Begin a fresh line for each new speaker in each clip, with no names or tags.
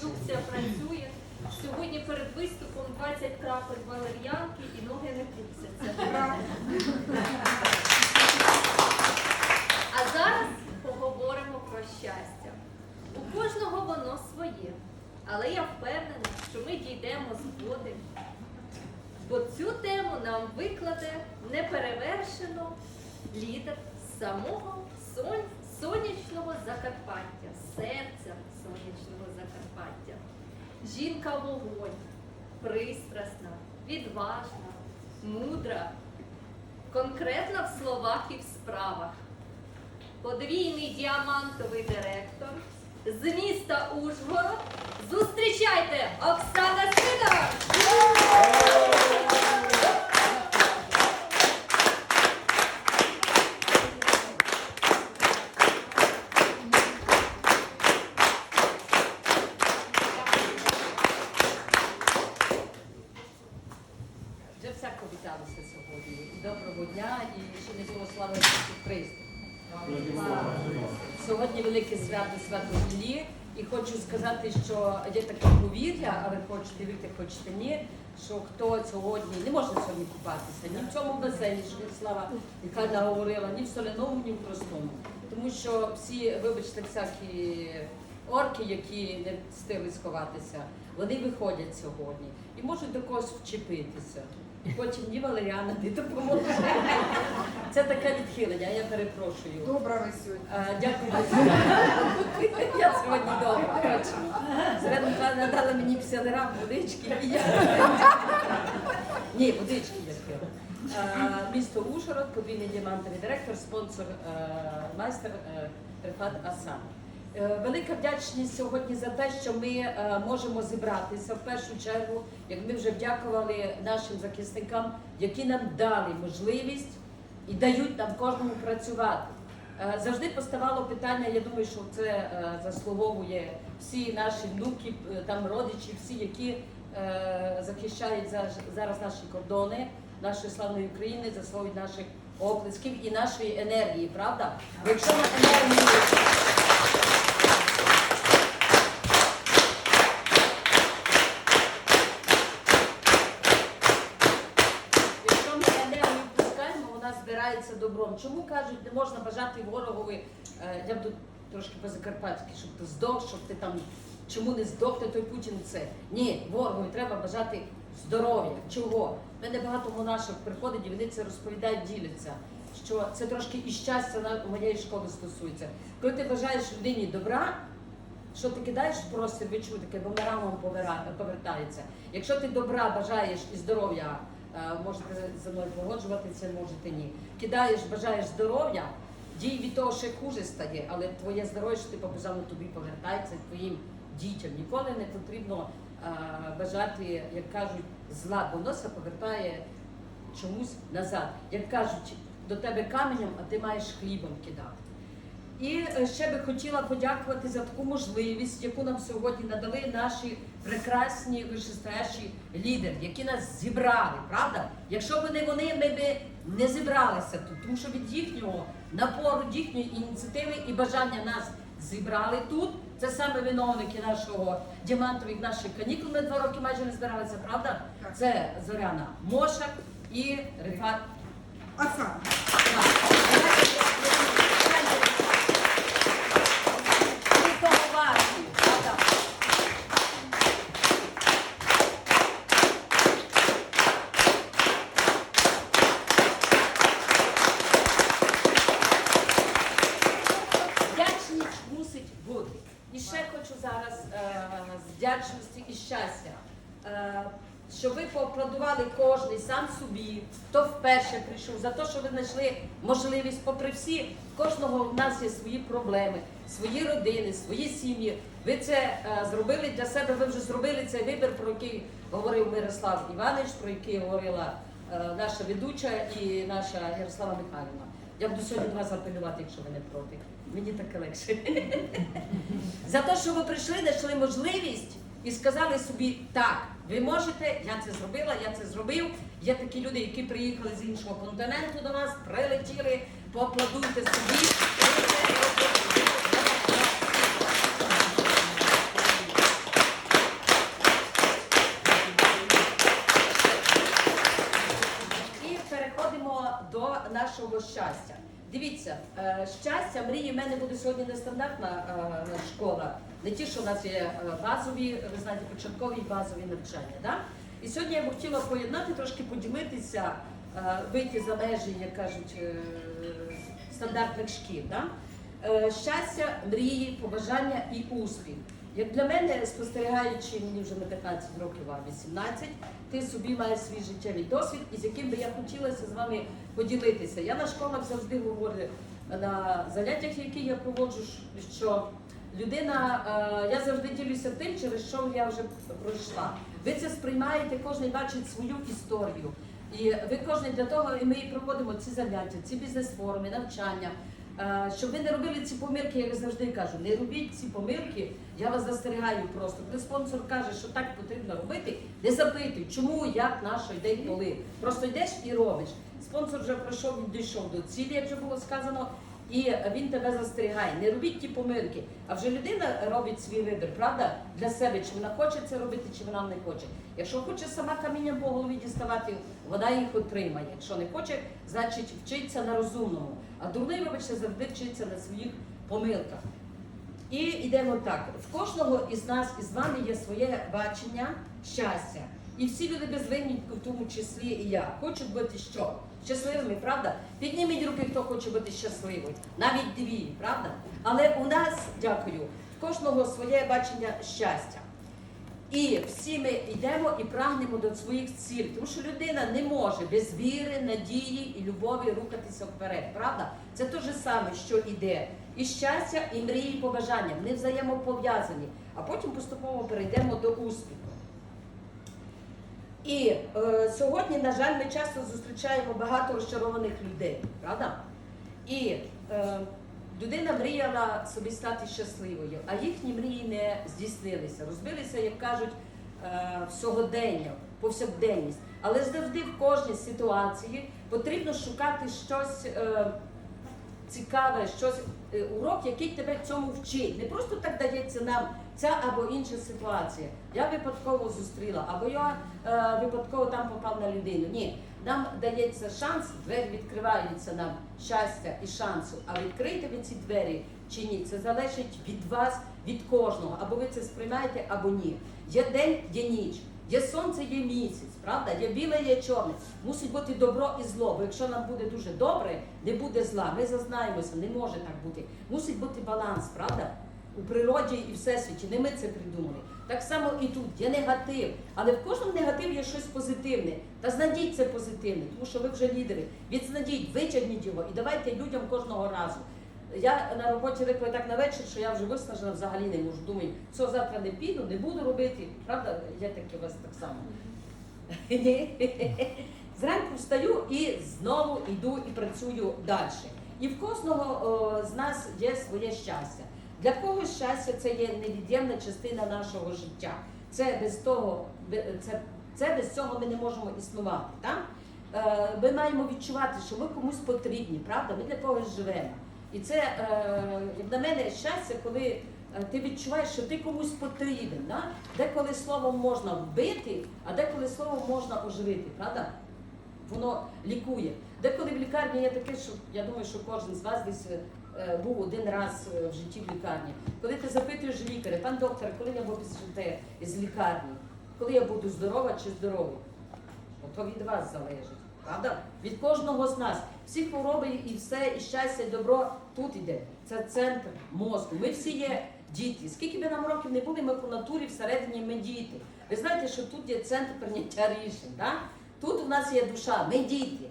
продукція працює. Сьогодні перед виступом 20 крапель валер'янки і ноги не трусяться. А зараз поговоримо про щастя. У кожного воно своє, але я впевнена, що ми дійдемо згоди. Бо цю тему нам викладе неперевершено лідер самого сонячного Закарпаття, серця сонячного Закарпаття. Жінка вогонь, пристрасна, відважна, мудра, конкретна в словах і в справах. Подвійний діамантовий директор з міста Ужгород. Зустрічайте Оксана Сидор!
Вже всяко віталися сьогодні. І доброго дня, і ще не було слава Ісусу Христу. Сьогодні велике свято свято Іллі. І хочу сказати, що є таке повір'я, але хочете вірте, хочете ні, що хто сьогодні не може сьогодні купатися ні в цьому басейні, що Слава яка наговорила, ні в соляному, ні в простому. Тому що всі, вибачте, всякі орки, які не встигли сховатися, вони виходять сьогодні і можуть до когось вчепитися. І потім ні Валеріана не допоможе. Це таке відхилення, я перепрошую.
Добра ви сьогодні.
А, Дякую. за- Я сьогодні добра, точно. Зелена Михайловна дала мені псилерам водички і я. Ні, водички я пила. А, Місто Ужгород, подвійний діамантовий директор, спонсор е, майстер е, Рифат Асан. Е, Велика вдячність сьогодні за те, що ми е, можемо зібратися в першу чергу, як ми вже дякували нашим захисникам, які нам дали можливість і дають нам кожному працювати. Е, Завжди поставало питання, я думаю, що це заслуговує всі наші внуки, там родичі, всі, які захищають зараз наші кордони, нашої славної України, заслуговують наших оплесків і нашої енергії, правда? Якщо ми енергію Якщо ми енергію пускаємо, вона збирається добром. Чому кажуть, не можна бажати ворогові, е, я буду трошки по-закарпатськи, щоб ти здох, щоб ти там чому не здох, ти той Путін це. Ні, ворогові треба бажати здоров'я. Чого? У мене багато монашок приходить і вони це розповідають, діляться. Що це трошки і щастя на моєї школи стосується. Коли ти бажаєш людині добра, що ти кидаєш в простір, відчуй таке повера- повертається. Якщо ти добра бажаєш і здоров'я, можете зі мною погоджуватися, можете ні. Кидаєш, бажаєш здоров'я, дій від того ще хуже стає, але твоє здоров'я, що ти побажав, тобі повертається твоїм дітям. Ніколи не потрібно е, бажати, як кажуть, зла, бо воно повертає чомусь назад. Як кажуть, до тебе каменем, а ти маєш хлібом кидати. І е, ще би хотіла подякувати за таку можливість, яку нам сьогодні надали наші прекрасні вишестоящі лідери, які нас зібрали, правда? Якщо б не вони, ми б не зібралися тут, тому що від їхнього напору, їхньої ініціативи і бажання нас зібрали тут. Це саме виновники нашого діамантових наших канікул. Ми два роки майже не збиралися, правда? Це Зоряна Мошак і Рифат
Асан.
Вдячність мусить бути. І ще хочу зараз е, з вдячності і щастя, е, щоб ви поаплодували кожний сам собі, хто вперше прийшов, за те, що ви знайшли можливість, попри всі, кожного в нас є свої проблеми, свої родини, свої сім'ї. Ви це е, зробили для себе, ви вже зробили цей вибір, про який говорив Мирослав Іванович, про який говорила е, наша ведуча і наша Ярослава Михайлівна. Я буду сьогодні до вас апелювати, якщо ви не проти. Мені таке легше. За те, що ви прийшли, знайшли можливість і сказали собі, так, ви можете, я це зробила, я це зробив. Є такі люди, які приїхали з іншого континенту до нас, прилетіли, поаплодуйте собі. І переходимо до нашого щастя. Дивіться, е, щастя, мрії в мене буде сьогодні нестандартна е, школа. Не ті, що у нас є е, базові, ви знаєте, початкові базові навчання. Да? І сьогодні я б хотіла поєднати, трошки поділитися, е, вийти за межі, як кажуть, е, стандартних шкіл. Да? Щастя, мрії, побажання і успіх. Як для мене, спостерігаючи мені вже не 15 років, а 18, ти собі маєш свій життєвий досвід, із яким би я хотілося з вами поділитися. Я на школах завжди говорю на заняттях, які я проводжу, що людина, е, я завжди ділюся тим, через що я вже пройшла. Ви це сприймаєте, кожен бачить свою історію. І ви кожен для того, і ми проводимо ці заняття, ці бізнес-форуми, навчання. Е, Щоб ви не робили ці помилки, я завжди кажу, не робіть ці помилки, я вас застерігаю просто. Коли спонсор каже, що так потрібно робити, не запитуй, чому, як, на що, йде коли. Просто йдеш і робиш. Спонсор вже пройшов, він дійшов до цілі, як вже було сказано, і він тебе застерігає. Не робіть ті помилки. А вже людина робить свій вибір, правда, для себе, чи вона хоче це робити, чи вона не хоче. Якщо хоче сама камінням по голові діставати, вона їх отримає. Якщо не хоче, значить вчиться на розумному. А дурний, вибачте, завжди вчиться на своїх помилках. І йдемо так. В кожного із нас із вами є своє бачення щастя. І всі люди без винятку, в тому числі і я, хочуть бути що? Щасливими, правда? Підніміть руки, хто хоче бути щасливим. Навіть дві, правда? Але у нас, дякую, кожного своє бачення щастя. І всі ми йдемо і прагнемо до своїх цілей, тому що людина не може без віри, надії і любові рухатися вперед. Правда? Це те ж саме, що іде. І щастя, і мрії, і побажання. Вони взаємопов'язані. А потім поступово перейдемо до успіху. І е, сьогодні, на жаль, ми часто зустрічаємо багато розчарованих людей, правда? І е, людина мріяла собі стати щасливою, а їхні мрії не здійснилися. Розбилися, як кажуть, е, сьогодення, повсякденність. Але завжди в кожній ситуації потрібно шукати щось. Е, цікаве, щось е, урок, який тебе цьому вчить. Не просто так дається нам ця або інша ситуація. Я випадково зустріла, або я е, випадково там попав на людину. Ні, нам дається шанс, двері відкриваються нам щастя і шансу. А відкрити ви ці двері чи ні, це залежить від вас, від кожного. Або ви це сприймаєте, або ні. Є день, є ніч. Є сонце, є місяць, правда? Є біле, є чорне. Мусить бути добро і зло. Бо якщо нам буде дуже добре, не буде зла. Ми зазнаємося, не може так бути. Мусить бути баланс, правда? У природі і всесвіті. Не ми це придумали. Так само і тут є негатив. Але в кожному негативі є щось позитивне. Та знайдіть це позитивне, тому що ви вже лідери. Відзнайдіть, витягніть його і давайте людям кожного разу. Я на роботі рикаю так на вечір, що я вже виснажена взагалі не можу. Думаю, що завтра не піду, не буду робити. Правда, я таке у вас так само. Зранку встаю і знову йду і працюю далі. І в кожного о, з нас є своє щастя. Для когось щастя це є невід'ємна частина нашого життя. Це без того, це, це без цього ми не можемо існувати. Так? Е, Ми маємо відчувати, що ми комусь потрібні, правда? Ми для когось живемо. І це, е, як на мене, щастя, коли е, ти відчуваєш, що ти комусь потрібен. Да? Деколи словом можна вбити, а деколи словом можна оживити, правда? Воно лікує. Деколи в лікарні є таке, що я думаю, що кожен з вас десь був один раз е, в житті в лікарні. Коли ти запитуєш лікаря, пан доктор, коли я випишете з лікарні, коли я буду здорова чи здоровий? То від вас залежить. Правда? Від кожного з нас. Всі хвороби і все, і щастя, і добро тут іде. Це центр мозку. Ми всі є діти. Скільки би нам років не були, ми по натурі всередині ми діти. Ви знаєте, що тут є центр прийняття рішень. Так? Тут у нас є душа, ми діти.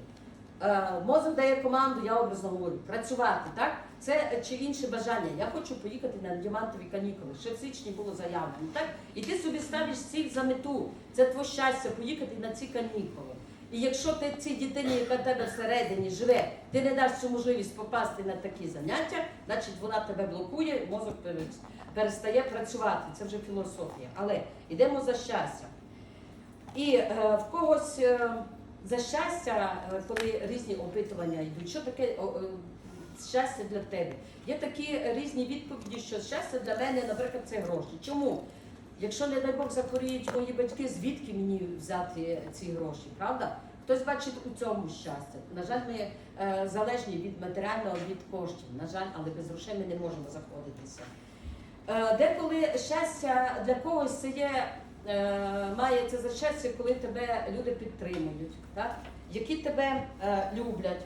Е, Мозок дає команду, я образно говорю, працювати, так? Це е, чи інше бажання. Я хочу поїхати на діамантові канікули. Ще в січні було заявлено, так? І ти собі ставиш ціль за мету. Це твоє щастя поїхати на ці канікули. І якщо ти цій дитині, яка в тебе всередині живе, ти не даш цю можливість попасти на такі заняття, значить вона тебе блокує, мозок перестає працювати. Це вже філософія. Але йдемо за щастя. І е, в когось е, за щастя, е, коли різні опитування йдуть, що таке е, щастя для тебе? Є такі різні відповіді, що щастя для мене, наприклад, це гроші. Чому? Якщо, не дай Бог, захворіють мої батьки, звідки мені взяти ці гроші, правда? Хтось бачить у цьому щастя. На жаль, ми е, залежні від матеріального від коштів. На жаль, але без грошей ми не можемо заходитися. Е, деколи щастя для когось це є, е, має це за щастя, коли тебе люди підтримують, так? які тебе е, люблять.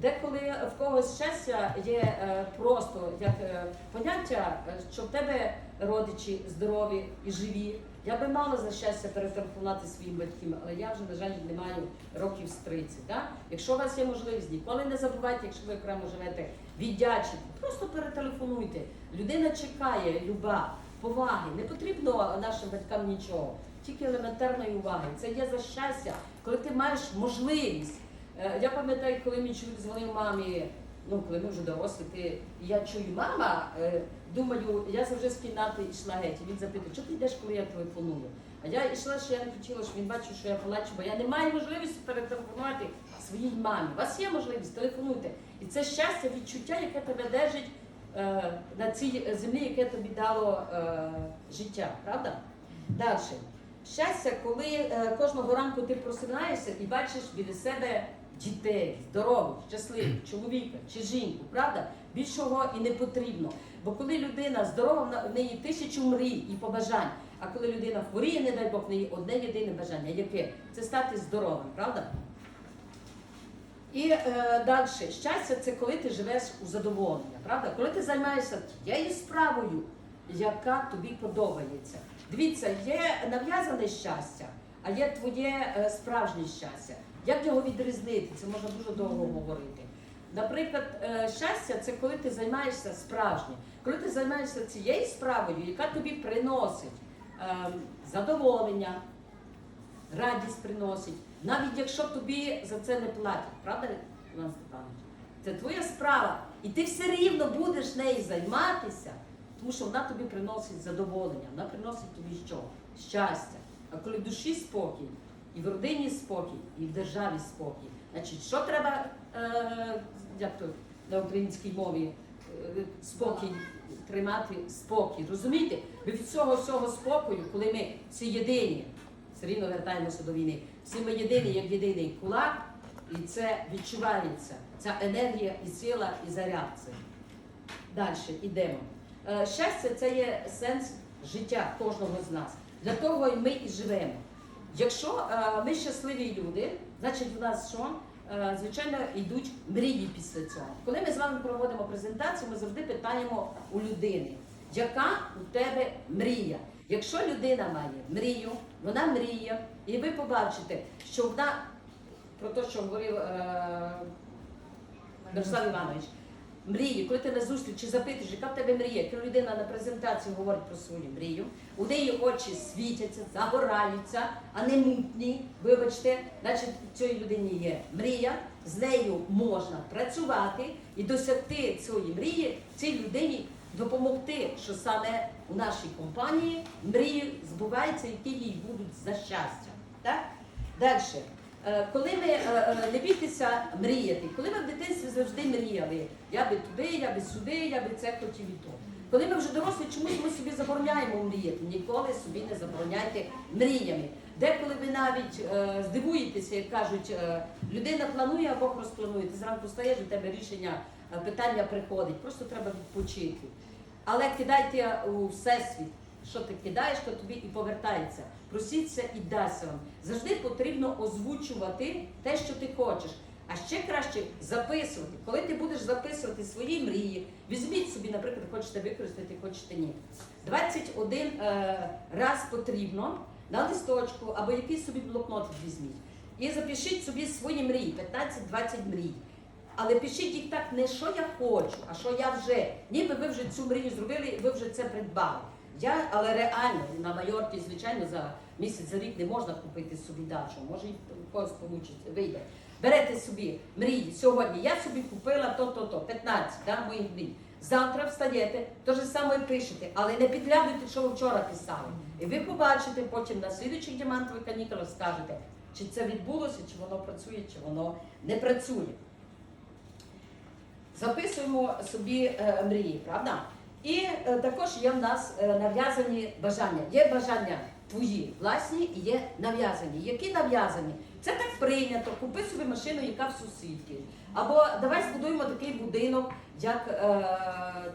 Деколи в когось щастя є е, просто як е, поняття, е, що в тебе родичі здорові і живі. Я би мала за щастя перетелефонувати своїм батькам, але я вже, на жаль, не маю років з 30. Так? Якщо у вас є можливість, ніколи не забувайте, якщо ви окремо живете, віддячити, просто перетелефонуйте. Людина чекає, люба, поваги. Не потрібно нашим батькам нічого, тільки елементарної уваги. Це є за щастя, коли ти маєш можливість. Е, Я пам'ятаю, коли мій чоловік дзвонив мамі, ну коли ми вже дорослі, ти я чую, мама, е, думаю, я завжди з кімнати йшла геть. Він запитує, що ти йдеш, коли я телефоную? А я йшла, що я не хотіла, щоб він бачив, що я плачу, бо я не маю можливості перетелефонувати своїй мамі. У вас є можливість, телефонуйте. І це щастя, відчуття, яке тебе держить е, на цій землі, яке тобі дало е, життя, правда? Далі. Щастя, коли е, кожного ранку ти просинаєшся і бачиш біля себе дітей, здорових, щасливих, чоловіка чи жінку, правда? Більшого і не потрібно. Бо коли людина здорова, в неї тисячу мрій і побажань. А коли людина хворіє, не дай Бог, в неї одне єдине бажання. Яке? Це стати здоровим, правда? І е, далі, щастя це коли ти живеш у задоволення, правда? Коли ти займаєшся тією справою, яка тобі подобається. Дивіться, є нав'язане щастя, а є твоє е, справжнє щастя. Як його відрізнити? Це можна дуже довго говорити. Наприклад, е, щастя це коли ти займаєшся справжнім, коли ти займаєшся цією справою, яка тобі приносить е, задоволення, радість приносить, навіть якщо тобі за це не платять, правда, Іван Степанович? Це твоя справа, і ти все рівно будеш нею займатися, тому що вона тобі приносить задоволення, вона приносить тобі що? Щастя. А коли в душі спокій, і в родині спокій, і в державі спокій, значить, що треба, е, як то на українській мові, е, спокій тримати спокій. Розумієте? Від цього всього спокою, коли ми всі єдині, все рівно вертаємося до війни. Всі ми єдині, як єдиний кулак, і це відчувається. Ця енергія і сила, і заряд це. Далі йдемо. Е, Щастя це є сенс життя кожного з нас. Для того ми і живемо. Якщо е, ми щасливі люди, значить у нас що? Е, Звичайно, йдуть мрії після цього. Коли ми з вами проводимо презентацію, ми завжди питаємо у людини, яка у тебе мрія. Якщо людина має мрію, вона мріє, і ви побачите, що вона про те, що говорив е, Мирослав Іванович, мрії, коли ти на зустрічі запитуєш, яка в тебе мрія, коли людина на презентації говорить про свою мрію, у неї очі світяться, загораються, а не мутні. Вибачте, значить, у цієї людині є мрія, з нею можна працювати і досягти цієї мрії, цій людині допомогти, що саме у нашій компанії мрії збуваються, які їй будуть за щастя. Так? Далі. Е, Коли ви е, е, не бійтеся мріяти, коли ви в дитинстві завжди мріяли, я би туди, я би сюди, я би це хотів і то. Коли ми вже дорослі, чомусь ми собі забороняємо мріяти. Ніколи собі не забороняйте мріями. Деколи ви навіть е, здивуєтеся, як кажуть, е, людина планує, а Бог розпланує. Ти зранку стаєш, до тебе рішення, е, питання приходить, просто треба відпочити. Але кидайте у всесвіт. Що ти кидаєш, то тобі і повертається. Просіться і дасться вам. Завжди потрібно озвучувати те, що ти хочеш. А ще краще записувати. Коли ти будеш записувати свої мрії, візьміть собі, наприклад, хочете використати, хочете ні. 21 е, раз потрібно на листочку або якийсь собі блокнот візьміть. І запишіть собі свої мрії, 15-20 мрій. Але пишіть їх так не що я хочу, а що я вже. Ніби ви вже цю мрію зробили, ви вже це придбали. Я, але реально на Майорці, звичайно, за місяць за рік не можна купити собі дачу. Може, і когось получиться, вийде. Берете собі мрії. Сьогодні я собі купила то-то-то, 15 да, моїх мрій. Завтра встаєте, то ж саме пишете, але не підглядуйте, що ви вчора писали. І ви побачите потім на слідуючих діамантових канікулах скажете, чи це відбулося, чи воно працює, чи воно не працює. Записуємо собі е, мрії, правда? І е, також є в нас е, нав'язані бажання. Є бажання твої власні є нав'язані. Які нав'язані? Це так прийнято. Купи собі машину, яка в сусідки. Або давай збудуємо такий будинок, як е,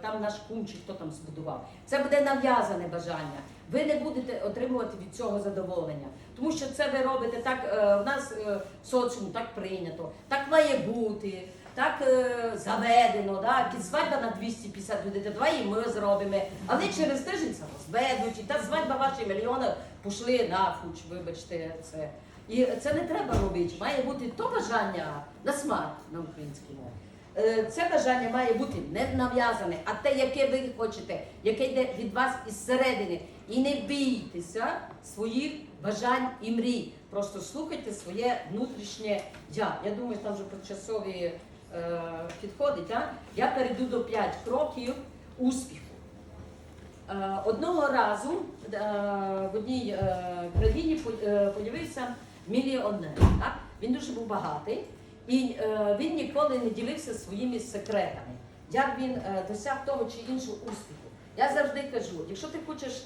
там наш кум чи хто там збудував. Це буде нав'язане бажання. Ви не будете отримувати від цього задоволення. Тому що це ви робите так, е, в нас е, в соціуму так прийнято, так має бути, так е, заведено, да? свадьба на 250 людей, давай і ми зробимо. Але через тиждень це розведуть, і та свадьба ваші мільйони пішли на фуч, вибачте це. І це не треба робити. Має бути то бажання на смак на українській мові. Е, Це бажання має бути не нав'язане, а те, яке ви хочете, яке йде від вас із середини. І не бійтеся своїх бажань і мрій. Просто слухайте своє внутрішнє я. Я думаю, там вже почасові е, підходить. Я перейду до 5 кроків успіху. Е, Одного разу е, в одній е, країні по- е, мільйонер. Так? Він дуже був багатий і він ніколи не ділився своїми секретами, як він досяг того чи іншого успіху. Я завжди кажу, якщо ти хочеш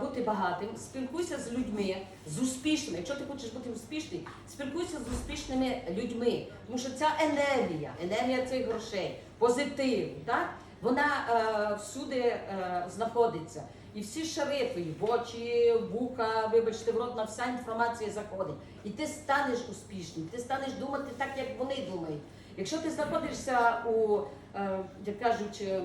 бути багатим, спілкуйся з людьми, з успішними. Якщо ти хочеш бути успішним, спілкуйся з успішними людьми. Тому що ця енергія, енергія цих грошей, позитив, так? Вона е, всюди е, знаходиться. І всі шари твої, в очі, вуха, вибачте, в рот, на вся інформація заходить. І ти станеш успішним, ти станеш думати так, як вони думають. Якщо ти знаходишся у, е, як кажуть, е,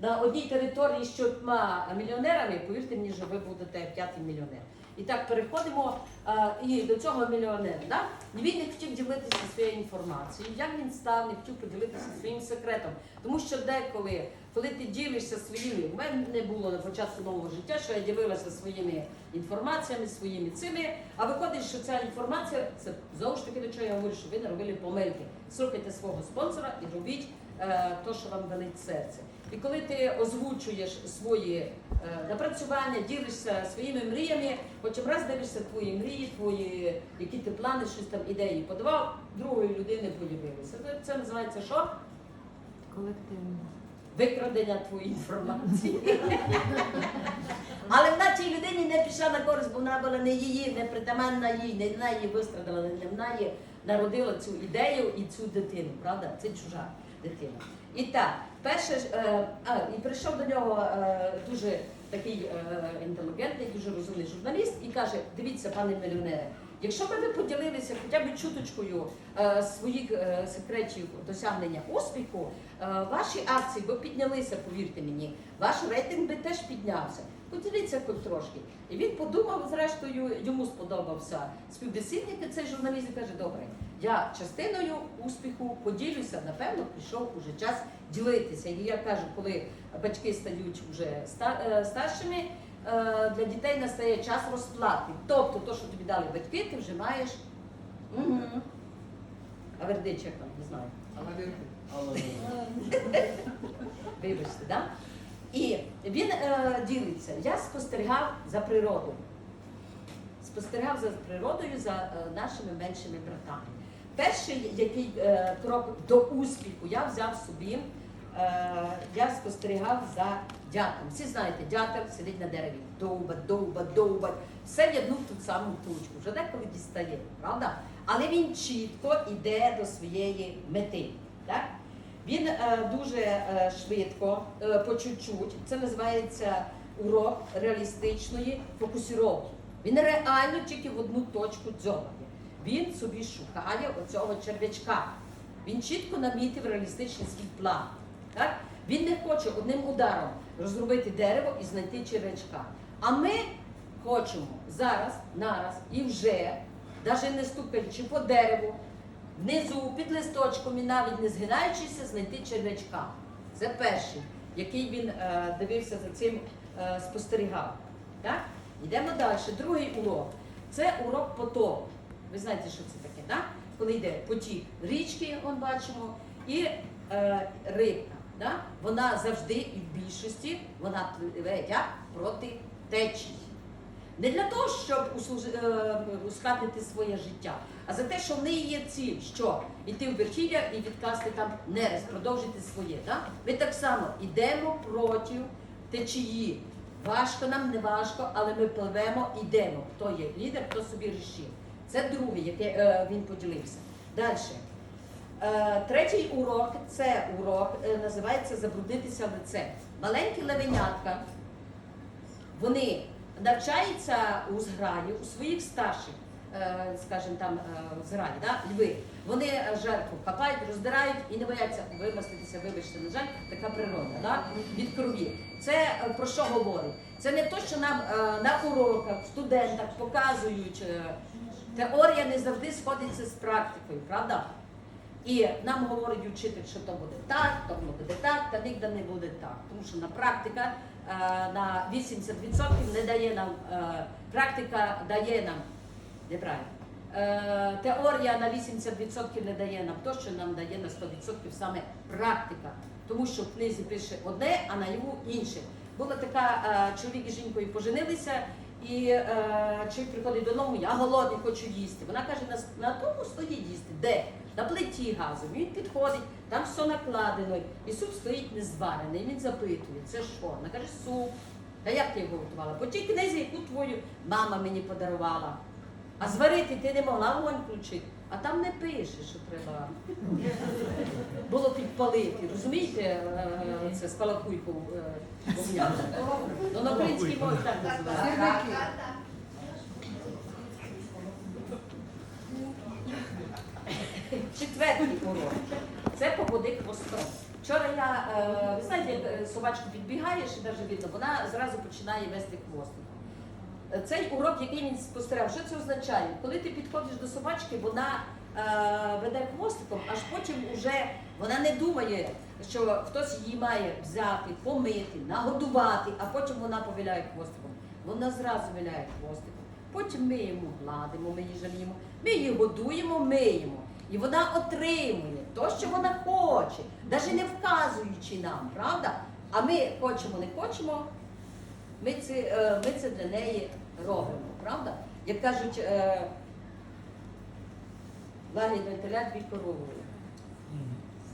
на одній території з чотьма мільйонерами, повірте мені, що ви будете п'ятий мільйонер. І так переходимо е, і до цього мільйонера. Да? Він не хотів ділитися своєю інформацією. Як він став, не хотів поділитися своїм секретом. Тому що деколи, коли ти ділишся своїми, в мене не було на початку нового життя, що я ділилася своїми інформаціями, своїми цими. А виходить, що ця інформація це знову ж таки до чого я говорю, що ви не робили помилки. Слухайте свого спонсора і робіть е, то, що вам велить серце. І коли ти озвучуєш свої е, напрацювання, ділишся своїми мріями, потім раз дивишся твої мрії, твої які ти плани, щось там ідеї подавав, другої людини появилися. Це, це називається що?
Колективно.
Викрадення твоєї інформації. Але вона цій людині не пішла на користь, бо вона була не її, не притаманна їй, не вона її вистрадала, не вона її народила цю ідею і цю дитину, правда? Це чужа дитина. І так, перше, ж, е, і прийшов до нього е, дуже такий е, інтелігентний, дуже розумний журналіст і каже: дивіться, пане мільйонере, якщо би ви поділилися хоча б чуточкою е, своїх е, секретів досягнення успіху, е, ваші акції би піднялися, повірте мені, ваш рейтинг би теж піднявся. Поділіться хоч трошки. І він подумав, зрештою, йому сподобався співбесідник, і цей журналіст і каже, добре, я частиною успіху поділюся, напевно, прийшов уже час ділитися. І я кажу, коли батьки стають вже е, старшими, е, для дітей настає час розплати. Тобто, то, що тобі дали батьки, ти вже маєш. Угу. А вердич, як там, не знаю. Вибачте, да? І він е, ділиться. Я спостерігав за природою. Спостерігав за природою, за е, нашими меншими братами. Перший який е, крок до успіху я взяв собі, е, я спостерігав за дятлом. Всі знаєте, дятел сидить на дереві, довбать, довбать, довбать. Все в одну ту саму точку, вже деколи дістає, правда? Але він чітко йде до своєї мети. Так? Він е, дуже е, швидко, е, по чуть-чуть, це називається урок реалістичної фокусіровки. Він реально тільки в одну точку дзьобає. Він собі шукає оцього черв'ячка. Він чітко намітив реалістичний свій план. Так? Він не хоче одним ударом розробити дерево і знайти черв'ячка. А ми хочемо зараз, нараз і вже, навіть не стукаючи по дереву, внизу, під листочком і навіть не згинаючися, знайти черв'ячка. Це перший, який він е, дивився за цим, е, спостерігав. Так? Йдемо далі. Другий урок. Це урок потоку. Ви знаєте, що це таке, так? Коли йде потік річки, он бачимо, і е, рибка. Да? Вона завжди і в більшості вона пливе як проти течії. Не для того, щоб е, ускладнити своє життя, а за те, що в неї є ціль, що йти в верхів'я і відкласти там нерест, продовжити своє. Да? Ми так само йдемо проти течії. Важко нам, не важко, але ми пливемо, йдемо. Хто є лідер, хто собі рішив. Це друге, яке е, він поділився. Далі. Е, третій урок це урок, е, називається Забруднитися лице. Маленькі левенятка, вони навчаються у зграї, у своїх старших, е, скажімо там, е, зграї, да? льви. Вони жертву хапають, роздирають і не бояться вимаститися, вибачте, на жаль, така природа да? від крові. Це е, про що говорить? Це не то, що нам на уроках, студентах показують. Теорія не завжди сходиться з практикою, правда? І нам говорить учитель, що то буде так, то буде так, та ніде не буде так. Тому що на практика на 80% не дає нам, е, практика дає нам, неправильно, е, теорія на 80% не дає нам то, що нам дає на 100% саме практика. Тому що в книзі пише одне, а на йому інше. Була така, е, чоловік і жінкою поженилися, і е, чоловік приходить додому, я голодний, хочу їсти. Вона каже, на, на тому стоїть їсти. Де? На плиті газу. Він підходить, там все накладено, і суп стоїть незварений. Він запитує, це що? Вона каже, суп. Та як ти його готувала? По тій книзі, яку твою мама мені подарувала. А зварити ти не могла вогонь включити. А там не пише, що треба було підпалити. Розумієте, е, це з палакуйку е, вогняну? Ну, на українській мові так називається. Четвертий урок. Це поводи хвостом. Вчора я, е, ви знаєте, як собачку підбігаєш і навіть видно, вона зразу починає вести хвостик. Цей урок, який він спостерігав, що це означає? Коли ти підходиш до собачки, вона е, веде хвостиком, аж потім вже вона не думає, що хтось її має взяти, помити, нагодувати, а потім вона повіляє хвостиком. Вона зразу виляє хвостиком. Потім ми йому гладимо, ми її жаліємо, ми її годуємо, миємо. І вона отримує те, що вона хоче, навіть не вказуючи нам, правда? А ми хочемо, не хочемо, ми це, е, ми це для неї робимо, правда? Як кажуть, е, лагідно теля дві корови.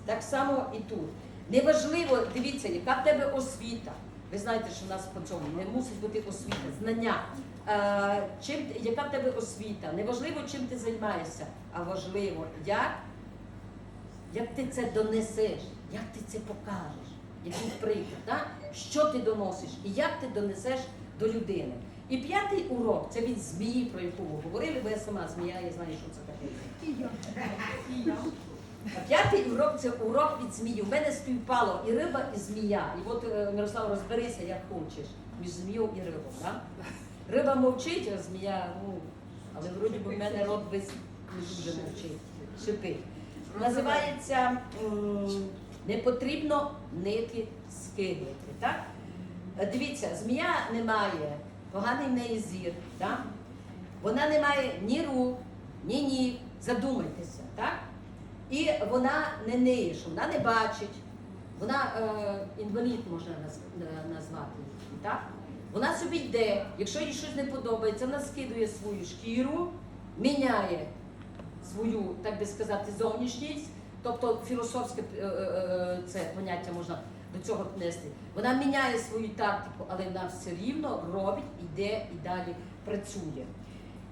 Так само і тут. Неважливо, дивіться, яка в тебе освіта. Ви знаєте, що в нас по цьому не мусить бути освіта, знання. Е, чим, яка в тебе освіта? Неважливо, чим ти займаєшся, а важливо, як, як ти це донесеш, як ти це покажеш, який приклад, так? що ти доносиш і як ти донесеш до людини. І п'ятий урок це від змії, про яку ви говорили, бо я сама змія, я знаю, що це таке. А п'ятий урок це урок від змії. У мене співпало і риба, і змія. І от е, Мирослав, розберися, як хочеш, між змією і рибою. Да? Риба мовчить, а змія, ну, але вроді би в мене рот весь не дуже мовчить, шипить. Називається не потрібно нити скидувати. Так? Е, Дивіться, змія не має, поганий неї зір. Так? Вона не має ні рук, ні ніг. Задумайтеся, так? І вона не ниє, що вона не бачить, вона е, інвалід можна е, назвати так? Вона собі йде, якщо їй щось не подобається, вона скидує свою шкіру, міняє свою, так би сказати, зовнішність, тобто філософське е, е, е, це поняття можна до цього внести. Вона міняє свою тактику, але вона все рівно робить, йде і далі працює.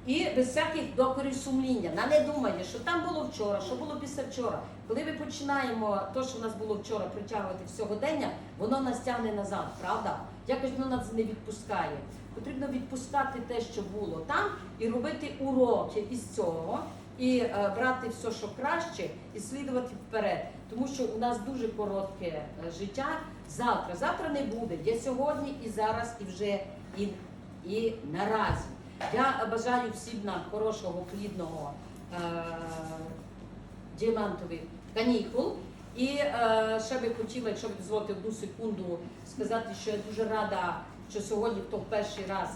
І без всяких докорів сумління. Вона не думає, що там було вчора, що було після вчора. Коли ми починаємо те, що в нас було вчора, притягувати сьогодення, воно нас тягне назад, правда? Якось воно нас не відпускає. Потрібно відпускати те, що було там, і робити уроки із цього, і е, брати все, що краще, і слідувати вперед. Тому що у нас дуже коротке е, життя. Завтра, завтра не буде. Є сьогодні, і зараз, і вже і, і наразі. Я бажаю всім нам хорошого, плідного е- діамантових канікул. І е, ще би хотіла, якщо ви дозволите одну секунду, сказати, що я дуже рада, що сьогодні хто перший раз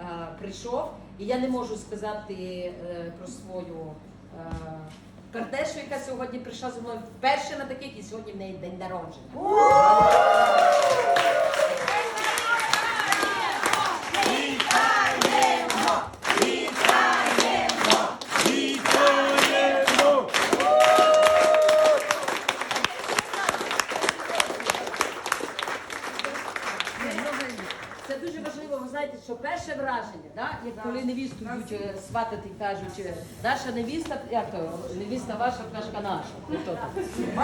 е, прийшов. І я не можу сказати е, про свою е, партнершу, яка сьогодні прийшла зі мною вперше на таких, і сьогодні в неї день народження.
Вітаємо
зображення, да? як е, сватати, кажуть, е, наша невіста, як то, невіста ваша, пляшка наша. Там?